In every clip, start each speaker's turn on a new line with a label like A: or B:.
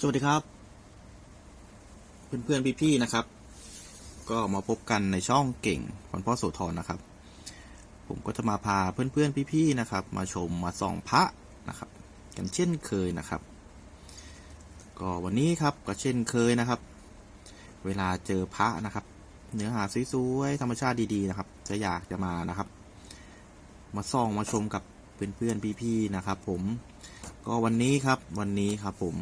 A: สวัสดีครับ เพื่อนๆพี่ๆนะครับ ก็มาพบกันในช่องเก่งพรพ่อโสธรนะครับ ผมก็จะมาพาเพื่อนๆพี่ๆนะครับ มาชมมาส่องพระนะครับ กันเช่นเคยนะครับ ก็วันนี้ครับก็เช่นเคยนะครับ เวลาเจอพระนะครับ เนื้อหาสวยๆธรรมชาติดีๆนะครับ จะอยากจะมานะครับ มาส่องมาชมกับเพื่อนๆพี่ๆนะครับ ผม ก็วันนี้ครับวันนี้ครับผม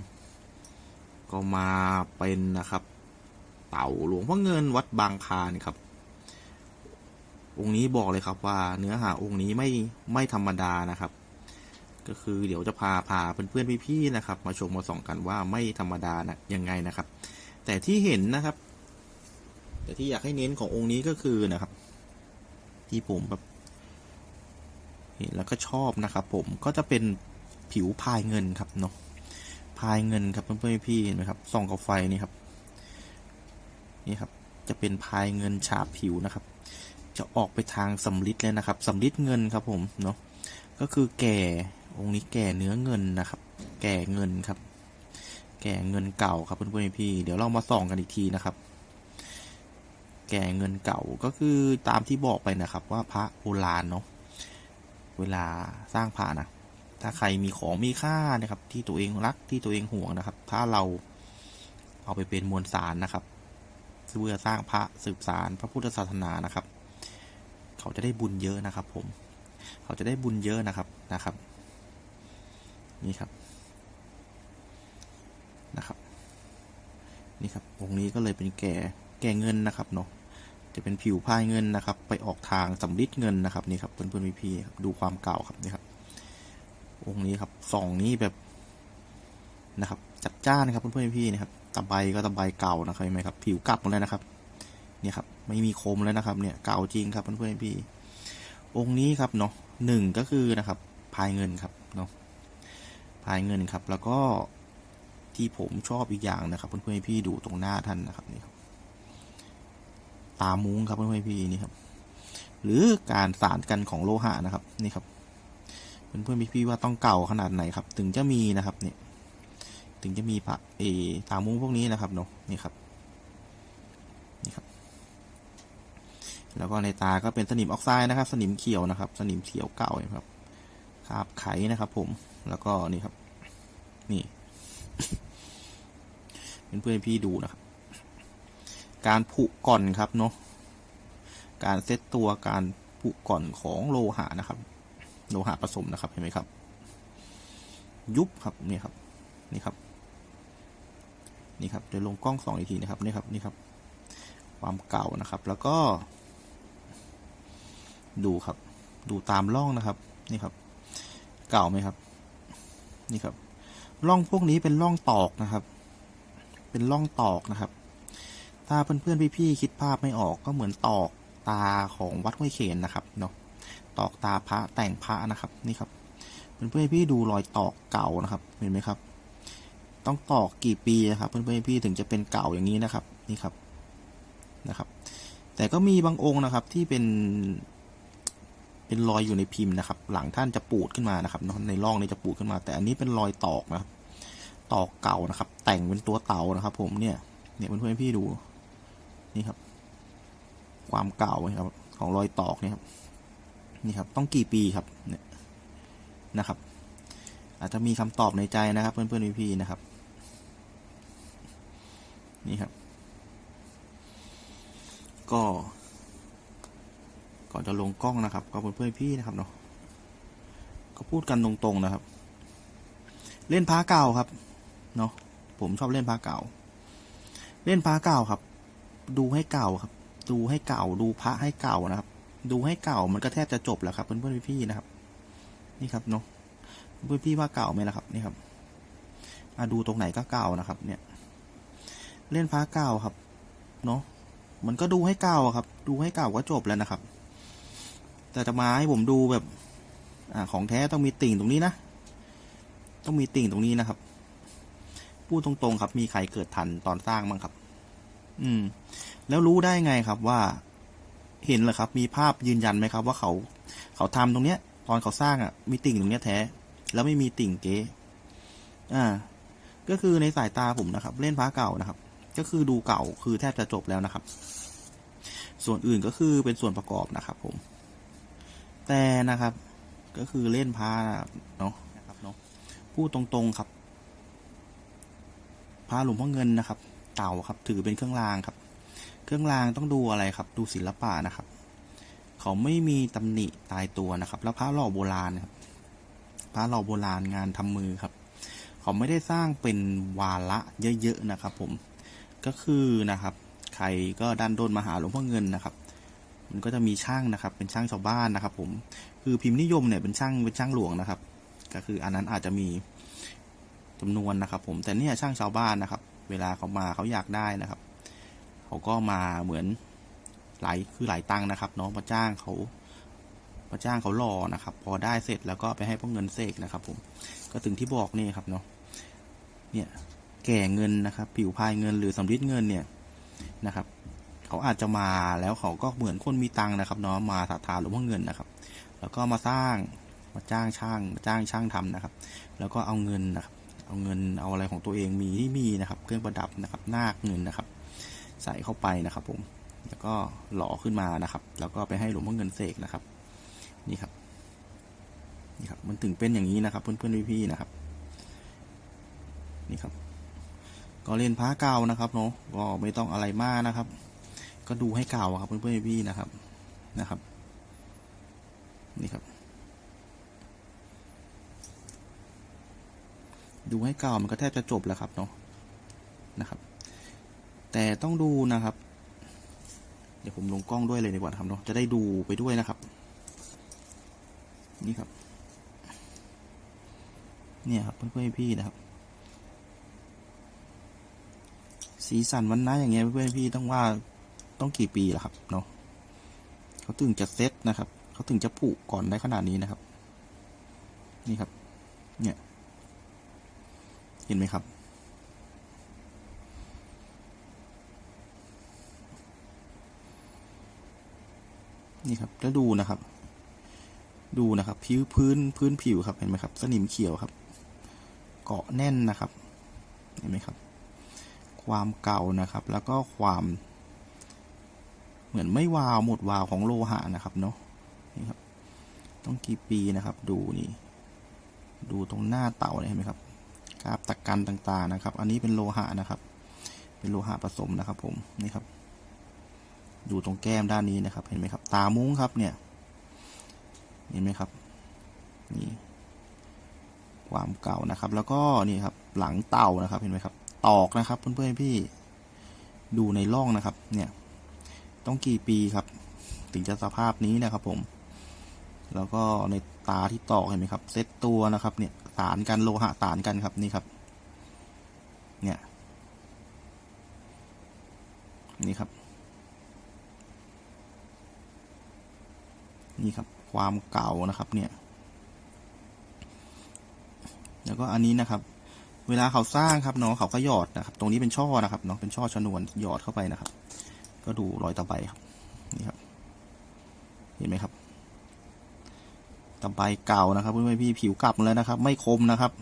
A: ก็มาเป็นนะครับ เต่าหลวงพ่อเงินวัดบางคานครับ องค์นี้บอกเลยครับว่าเนื้อหาองค์นี้ไม่ไม่ธรรมดานะครับ ก็คือเดี๋ยวจะพาพาเพื่อนๆพี่ๆนะครับ มาชมมาส่องกันว่าไม่ธรรมดานะยังไงนะครับ แต่ที่เห็นนะครับ แต่ที่อยากให้เน้นขององค์นี้ก็คือนะครับ ที่ผมแบบเห็นแล้วก็ชอบนะครับ ผมก็จะเป็นผิวพายเงินครับเนาะ พายเงินครับเพื่อนๆพี่เห็นไหมครับส่องกับไฟนี่ครับนี่ครับจะเป็นพายเงินฉาบผิวนะครับ จะออกไปทางสำลิดเลยนะครับสำลิดเงินครับผมเนาะก็คือแก่องค์นี้แก่เนื้อเงินนะครับ แก่เงินครับ แก่เงินเก่าครับเพื่อนๆพี่เดี๋ยวเรามาส่องกันอีกทีนะครับแก่เงินเก่าก็คือตามที่บอกไปนะครับว่าพระโบราณเนาะเวลาสร้างพระนะ ถ้าใครมีของมีค่านะครับ ที่ตัวเองรักที่ตัวเองห่วงนะครับ ถ้าเราเอาไปเป็นมวลสารนะครับเพื่อสร้างพระสืบสารพระพุทธศาสนานะครับ เขาจะได้บุญเยอะนะครับ ผม เขาจะได้บุญเยอะนะครับนะครับ นี่ครับนะครับ นี่ครับองค์นี้ก็เลยเป็นแก่แก่เงินนะครับเนาะจะเป็นผิวพายเงินนะครับ ไปออกทางสำลิดเงินนะครับนี่ครับเพื่อนๆพี่ๆครับดูความเก่าครับนี่ครับ องค์นี้ครับสองนี้แบบนะครับ จัดจ้านนะครับเพื่อนๆพี่นะครับตะไบก็ตะไบเก่านะครับเห็นไหมครับ ผิวกลับหมดเลยนะครับ เนี่ยครับ ไม่มีคมแล้วนะครับ เนี่ยเก่าจริงครับเพื่อนๆพี่ องค์นี้ครับเนาะหนึ่งก็คือนะครับ พายเงินครับเนาะพายเงินครับ แล้วก็ที่ผมชอบอีกอย่างนะครับเพื่อนๆพี่ดูตรงหน้าท่านนะครับนี่ครับตามุ้งครับเพื่อนๆพี่นี่ครับ หรือการสานกันของโลหะนะครับนี่ครับ เพื่อนๆพี่ๆว่าต้องเก่าขนาดไหนครับ ถึงจะมีนะครับเนี่ยถึงจะมีพระเอตามุ้งพวกนี้นะครับเนาะนี่ครับนี่ครับ แล้วก็ในตาก็เป็นสนิมออกไซด์นะครับ สนิมเขียวนะครับ สนิมเขียวเก่านะครับคราบไขนะครับ ผมแล้วก็นี่ครับ นี่เป็นเพื่อนพี่ดูนะครับ การผุก่อนครับเนาะการเซตตัวการผุก่อนของโลหะนะครับ โลหะผสมนะครับเห็นไหมครับ ยุบครับนี่ครับนี่ครับนี่ครับเดี๋ยวลงกล้องสองอีกทีนะครับนี่ครับนี่ครับ ความเก่านะครับ แล้วก็ ดูครับ ดูตามร่องนะครับ นี่ครับ เก่าไหมครับ นี่ครับร่องพวกนี้เป็นร่องตอกนะครับ เป็นร่องตอกนะครับ ถ้าเพื่อนๆพี่ๆคิดภาพไม่ออกก็เหมือนตอกตาของวัดห้วยเขนนะครับเนาะ ตอกตาพระแต่งพระนะครับนี่ครับเพื่อนๆพี่ดูรอยตอกเก่านะครับเห็นไหมครับ ต้องตอกกี่ปีนะครับ เพื่อนๆพี่ถึงจะเป็นเก่าอย่างนี้นะครับนี่ครับนะครับ แต่ก็มีบางองค์นะครับที่เป็น เป็นรอยอยู่ในพิมพ์นะครับ หลังท่านจะปูดขึ้นมานะครับ ในร่องนี้จะปูดขึ้นมา แต่อันนี้เป็นรอยตอกนะครับ ตอกเก่านะครับ แต่งเป็นตัวเต่านะครับ ผมเนี่ยเนี่ยเพื่อนๆพี่ดูนี่ครับ ความเก่าครับของรอยตอกเนี่ยครับ นี่ครับต้องกี่ปีครับเนี่ยนะครับ อาจจะมีคำตอบในใจนะครับ เพื่อนๆพี่ๆนะครับ นี่ครับ ก็ ก่อนจะลงกล้องนะครับ ก็เพื่อนๆพี่นะครับเนาะก็พูดกันตรงๆนะครับ เล่นพาเก่าครับเนาะผมชอบเล่นพาเก่า เล่นพาเก่าครับ ดูให้เก่าครับ ดูให้เก่า ดูพระให้เก่านะครับ ดูให้เก่ามันก็แทบจะจบแล้วครับเพื่อนๆพี่ๆนะครับ นี่ครับเนาะเพื่อนพี่ว่าเก่าไหมล่ะครับนี่ครับมาดูตรงไหนก็เก่านะครับ เนี่ย เล่นพระเก่าครับ เนาะมันก็ดูให้เก่าครับ ดูให้เก่าก็จบแล้วนะครับ แต่จะมาให้ผมดูแบบอ่าของแท้ต้องมีติ่งตรงนี้นะ ต้องมีติ่งตรงนี้นะครับ พูดตรงๆครับ มีใครเกิดทันตอนสร้างมั้งครับ อืม แล้วรู้ได้ไงครับว่า เห็นเหรอครับ มีภาพยืนยันไหมครับ ว่าเขา เขาทำตรงเนี้ย ตอนเขาสร้างอะ มีติ่งตรงเนี้ยแท้ แล้วไม่มีติ่งเก๋อ่า ก็คือในสายตาผมนะครับ เล่นพระเก่านะครับ ก็คือดูเก่าคือแทบจะจบแล้วนะครับ ส่วนอื่นก็คือเป็นส่วนประกอบนะครับ ผม แต่นะครับ ก็คือเล่นพระนะครับเนาะนะครับเนาะพูดตรงๆครับพระหลวงพ่อเงินนะครับ เต่าครับ ถือเป็นเครื่องรางครับ เครื่องรางต้องดูอะไรครับ ดูศิลปะนะครับ เขาไม่มีตำหนิตายตัวนะครับ แล้วพระหล่อโบราณครับพระหล่อโบราณงานทำมือครับ เขาไม่ได้สร้างเป็นวาระเยอะๆนะครับ ผมก็คือนะครับ ใครก็ดันโดนมาหาหลวงพ่อเงินนะครับมันก็จะมีช่างนะครับ เป็นช่างชาวบ้านนะครับ ผม คือพิมพ์นิยมเนี่ยเป็นช่างเป็นช่างหลวงนะครับ ก็คืออันนั้นอาจจะมีจำนวนนะครับ ผมแต่เนี่ยช่างชาวบ้านนะครับ เวลาเขามาเขาอยากได้นะครับ เขาก็มาเหมือนหลายคือหลายตังค์นะครับเนาะมาจ้างเขามาจ้างเขารอนะครับ พอได้เสร็จแล้วก็ไปให้พวกเงินเสกนะครับ ผมก็ถึงที่บอกนี่ครับเนาะเนี่ยแก่เงินนะครับ ผิวพายเงินหรือสำริดเงินเนี่ยนะครับเขาอาจจะมาแล้วเขาก็เหมือนคนมีตังค์นะครับเนาะมาศรัทธาหลวงพ่อเงินนะครับ แล้วก็มาสร้างมาจ้างช่างจ้างช่างทำนะครับ แล้วก็เอาเงินนะครับ เอาเงินเอาอะไรของตัวเองมีที่มีนะครับ เครื่องประดับนะครับนาคเงินนะครับ ใส่เข้าไปนะครับผมแล้วก็หล่อขึ้นมานะครับ แล้วก็ไปให้หลวงพ่อเงินเสกนะครับ นี่ครับนี่ครับ มันถึงเป็นอย่างนี้นะครับ เพื่อนๆพี่ๆนะครับ นี่ครับ ก็เล่นพระเก่านะครับเนาะก็ไม่ต้องอะไรมากนะครับ ก็ดูให้เก่าครับ เพื่อนๆพี่ๆนะครับนะครับ นี่ครับ ดูให้เก่ามันก็แทบจะจบแล้วครับเนาะนะครับ แต่ต้องดูนะครับ เดี๋ยวผมลงกล้องด้วยเลยดีกว่าครับเนาะจะได้ดูไปด้วยนะครับ นี่ครับ เนี่ยครับเพื่อนๆพี่นะครับ สีสันวันน้าอย่างเงี้ยเพื่อนๆพี่ต้องว่าต้องกี่ปีล่ะครับเนาะเขาถึงจะเซ็ตนะครับ เขาถึงจะผูกก่อนได้ขนาดนี้นะครับ นี่ครับ เนี่ย เห็นไหมครับ นี่ครับแล้วดูนะครับ ดูนะครับผิวพื้นพื้นผิวครับเห็นไหมครับ สนิมเขียวครับ เกาะแน่นนะครับ เห็นไหมครับ ความเก่านะครับ แล้วก็ความเหมือนไม่วาวหมดวาวของโลหะนะครับเนาะนี่ครับ ต้องกี่ปีนะครับ ดูนี่ ดูตรงหน้าเต่าเห็นไหมครับกราบตะกันต่างๆนะครับ อันนี้เป็นโลหะนะครับ เป็นโลหะผสมนะครับ ผมนี่ครับ ดูตรงแก้มด้านนี้นะครับ เห็นไหมครับ ตามุ้งครับเนี่ย เห็นไหมครับ นี่ ความเก่านะครับ แล้วก็นี่ครับ หลังเต่านะครับ เห็นไหมครับ ตอกนะครับ เพื่อนๆพี่ ดูในร่องนะครับ เนี่ย ต้องกี่ปีครับ ถึงจะสภาพนี้นะครับ ผม แล้วก็ในตาที่ตอกเห็นไหมครับ เซตตัวนะครับ เนี่ย สารกันโลหะสารกันครับ นี่ครับ เนี่ย นี่ครับ นี่ครับความเก่านะครับเนี่ย แล้วก็อันนี้นะครับ เวลาเขาสร้างครับเนาะเขาก็หยอดนะครับ ตรงนี้เป็นช่อนะครับเนาะเป็นช่อชนวนหยอดเข้าไปนะครับ ก็ดูรอยตะไบครับนี่ครับ เห็นไหมครับตะไบเก่านะครับเพื่อนๆพี่ผิวกลับแล้วนะครับ ไม่คมนะครับ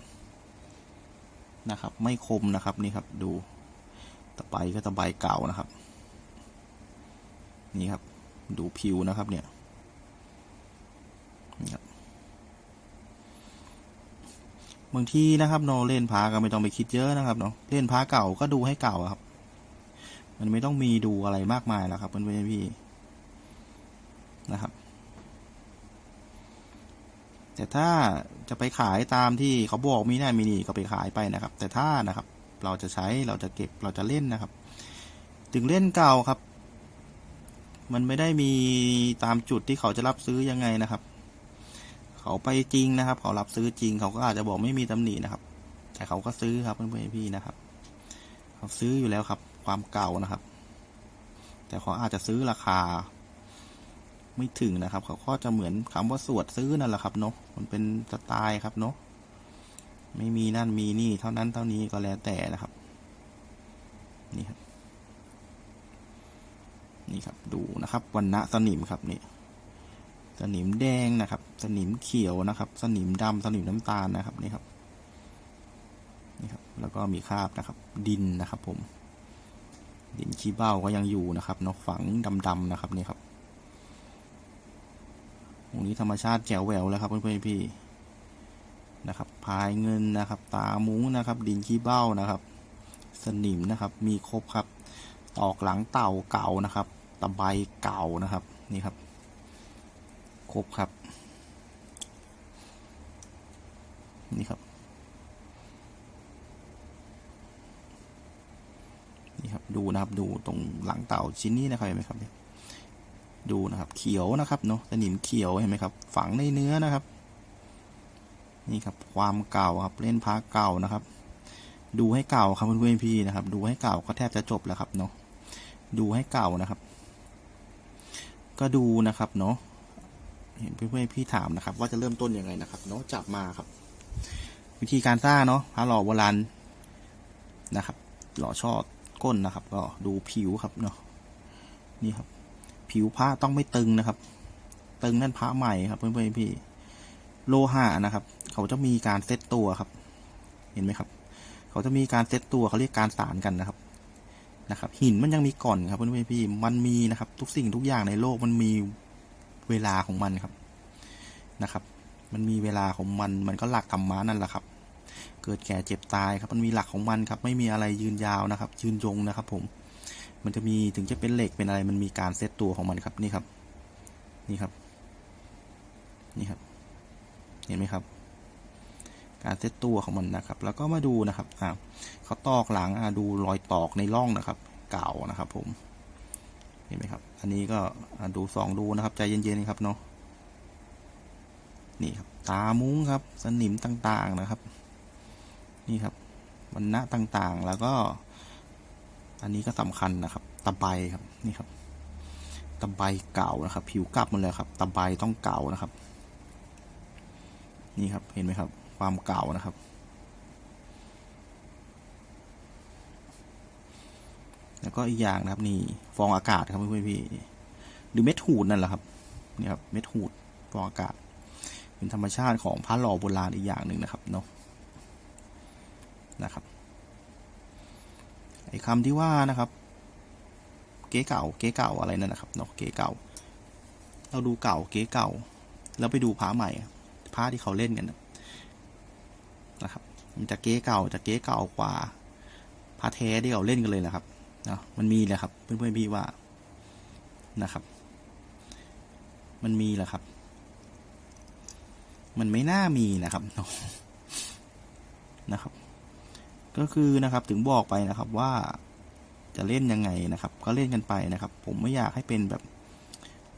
A: นะครับ ไม่คมนะครับนี่ครับ ดูตะไบก็ตะไบเก่านะครับ นี่ครับ ดูผิวนะครับเนี่ย บางทีนะครับเนาะเล่นพาก็ไม่ต้องไปคิดเยอะนะครับเนาะเล่นพาเก่าก็ดูให้เก่าครับ มันไม่ต้องมีดูอะไรมากมายแล้วครับเพื่อนๆพี่นะครับ แต่ถ้าจะไปขายตามที่เขาบอกมีนั่มีนี่ก็ไปขายไปนะครับ แต่ถ้านะครับ เราจะใช้เราจะเก็บเราจะเล่นนะครับ ถึงเล่นเก่าครับ มันไม่ได้มีตามจุดที่เขาจะรับซื้อยังไงนะครับ เขาไปจริงนะครับ เขารับซื้อจริง เขาก็อาจจะบอกไม่มีตำหนินะครับ แต่เขาก็ซื้อครับเพื่อนๆพี่นะครับ เขาซื้ออยู่แล้วครับ ความเก่านะครับ แต่เขาอาจจะซื้อราคา ไม่ถึงนะครับ เขาก็จะเหมือนคำว่าสวดซื้อนั่นแหละครับเนาะมันเป็นสไตล์ครับเนาะไม่มีนั่นมีนี่เท่านั้นเท่านี้ก็แล้วแต่นะครับ นี่ครับ นี่ครับดูนะครับวันณะสนิมครับนี่ สนิมแดงนะครับ สนิมเขียวนะครับ สนิมดำสนิมน้ำตาลนะครับนี่ครับนี่ครับ แล้วก็มีคราบนะครับ ดินนะครับ ผม ดินขี้เบ้าก็ยังอยู่นะครับเนาะฝังดำๆนะครับนี่ครับตรงนี้ธรรมชาติแจ๋วแหววแล้วครับเพื่อนๆพี่นะครับ พายเงินนะครับ ตามุ้งนะครับ ดินขี้เบ้านะครับ สนิมนะครับ มีครบครับ ตอกหลังเต่าเก่านะครับ ตะไบเก่านะครับ นี่ครับ ครบครับ นี่ครับ นี่ครับดูนะครับดูตรงหลังเต่าชิ้นนี้นะครับเห็นไหมครับเนี่ยดูนะครับ เขียวนะครับเนาะสนิมเขียวเห็นไหมครับ ฝังในเนื้อนะครับ นี่ครับความเก่าครับเล่นพาเก่านะครับ ดูให้เก่าครับเพื่อนๆพี่นะครับ ดูให้เก่าก็แทบจะจบแล้วครับเนาะดูให้เก่านะครับ ก็ดูนะครับเนาะ เห็นเพื่อนๆพี่ถามนะครับ ว่าจะเริ่มต้นยังไงนะครับเนาะจับมาครับ วิธีการสร้างเนาะพระหล่อโบราณนะครับ หล่อช่อก้นนะครับ ก็ดูผิวครับเนาะนี่ครับ ผิวพระต้องไม่ตึงนะครับ ตึงนั่นพระใหม่ครับเพื่อนๆพี่โลหะนะครับ เขาจะมีการเซตตัวครับ เห็นไหมครับ เขาจะมีการเซตตัวเขาเรียกการสานกันนะครับนะครับ หินมันยังมีก่อนครับเพื่อนๆพี่ มันมีนะครับ ทุกสิ่งทุกอย่างในโลกมันมี เวลาของมันครับนะครับ มันมีเวลาของมันมันก็หลักธรรมะนั่นแหละครับ เกิดแก่เจ็บตายครับ มันมีหลักของมันครับ ไม่มีอะไรยืนยาวนะครับ ยืนยงนะครับ ผม มันจะมีถึงจะเป็นเหล็กเป็นอะไร มันมีการเซตตัวของมันครับนี่ครับ นี่ครับ นี่ครับ เห็นไหมครับ การเซตตัวของมันนะครับ แล้วก็มาดูนะครับอ่าเขาตอกหลังอ่าดูรอยตอกในร่องนะครับ เก่านะครับ ผม เห็นไหมครับ อันนี้ก็ดูสองดูนะครับ ใจเย็นๆครับเนาะนี่ครับตามุ้งครับ สนิมต่างๆนะครับ นี่ครับวันณะต่างๆ แล้วก็ อันนี้ก็สำคัญนะครับตะไบครับนี่ครับตะไบเก่านะครับ ผิวกลับหมดเลยครับตะไบต้องเก่านะครับ นี่ครับเห็นไหมครับ ความเก่านะครับ แล้วก็อีกอย่างนะครับนี่ฟองอากาศครับเพื่อนๆพี่หรือเม็ดหูดนั่นแหละครับนี่ครับเม็ดหูดฟองอากาศ เป็นธรรมชาติของพระหล่อโบราณอีกอย่างหนึ่งนะครับเนาะนะครับไอ้คำที่ว่านะครับ เก๋เก่า เก๋เก่าอะไรนั่นนะครับเนาะเก๋เก่า เราดูเก่าเก๋เก่า แล้วไปดูพระใหม่พระที่เขาเล่นกันนะครับ มันจะเก๋เก่าจะเก๋เก่ากว่าพระแท้ที่เขาเล่นกันเลยนะครับ นะมันมีแหละครับเพื่อนๆพี่ว่านะครับ มันมีแหละครับ มันไม่น่ามีนะครับเนาะนะครับ ก็คือนะครับถึงบอกไปนะครับว่าจะเล่นยังไงนะครับ ก็เล่นกันไปนะครับ ผมไม่อยากให้เป็นแบบ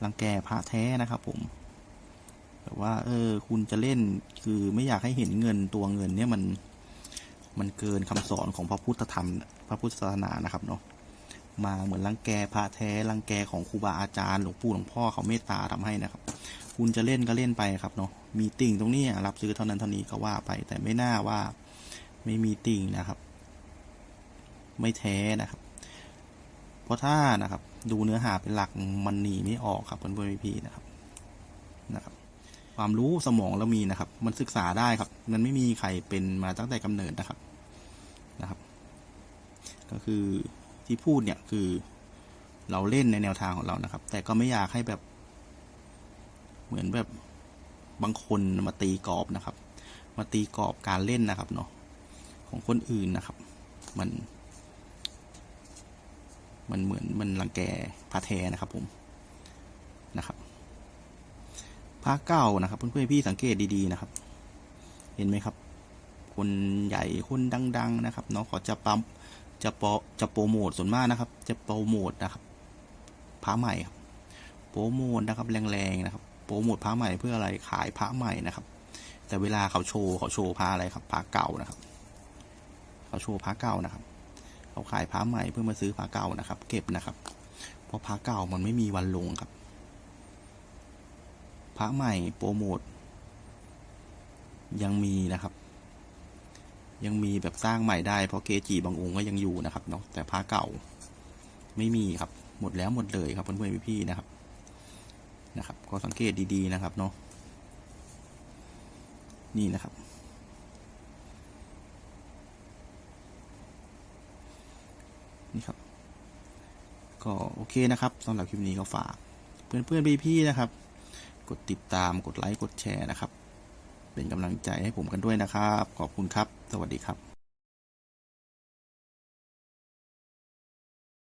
A: รังแกพระแท้นะครับ ผมแบบว่า เออ คุณจะเล่นคือไม่อยากให้เห็นเงินตัวเงินเนี่ยมันมันเกินคำสอนของพระพุทธธรรม พระพุทธศาสนานะครับเนาะ มาเหมือนรังแกพระแท้รังแกของครูบาอาจารย์หลวงปู่หลวงพ่อเขาเมตตาทำให้นะครับ คุณจะเล่นก็เล่นไปครับเนาะมีติ่งตรงนี้รับซื้อเท่านั้นเท่านี้ก็ว่าไป แต่ไม่น่าว่าไม่มีติ่งนะครับ ไม่แท้นะครับ เพราะถ้านะครับ ดูเนื้อหาเป็นหลักมันหนีไม่ออกครับเพื่อนพี่นะครับนะครับ ความรู้สมองเรามีนะครับ มันศึกษาได้ครับ มันไม่มีใครเป็นมาตั้งแต่กำเนิดนะครับนะครับ ก็คือ ที่พูดเนี่ยคือเราเล่นในแนวทางของเรานะครับ แต่ก็ไม่อยากให้แบบ เหมือนแบบบางคนมาตีกรอบนะครับ มาตีกรอบการเล่นนะครับเนาะของคนอื่นนะครับ มัน มันเหมือนมันรังแกพระแทนะครับผมนะครับพระเก่านะครับเพื่อนๆพี่สังเกตดีๆนะครับ เห็นไหมครับ คนใหญ่คนดัง ๆ นะครับเนาะขอจะปั๊ม จะโปรจะโปรโมทส่วนมากนะครับ จะโปรโมทนะครับพระใหม่ครับโปรโมทนะครับแรงๆนะครับ โปรโมทพระใหม่เพื่ออะไรขายพระใหม่นะครับ แต่เวลาเขาโชว์เขาโชว์พระอะไรครับพระเก่านะครับ เขาโชว์พระเก่านะครับ เขาขายพระใหม่เพื่อมาซื้อพระเก่านะครับ เก็บนะครับ เพราะพระเก่ามันไม่มีวันลงครับพระใหม่โปรโมทยังมีนะครับ ยังมีแบบสร้างใหม่ได้เพราะเกจิบางองค์ก็ยังอยู่นะครับเนาะแต่พระเก่าไม่มีครับ หมดแล้วหมดเลยครับเพื่อนๆพี่ๆนะครับนะครับ ก็สังเกตดีๆนะครับเนาะนี่นะครับ นี่ครับ ก็โอเคนะครับสำหรับคลิปนี้ก็ฝาก เพื่อนๆพี่ๆนะครับ กดติดตามกดไลค์กดแชร์นะครับ เป็นกำลังใจให้ผมกันด้วยนะครับ ขอบคุณครับ สวัสดีครับ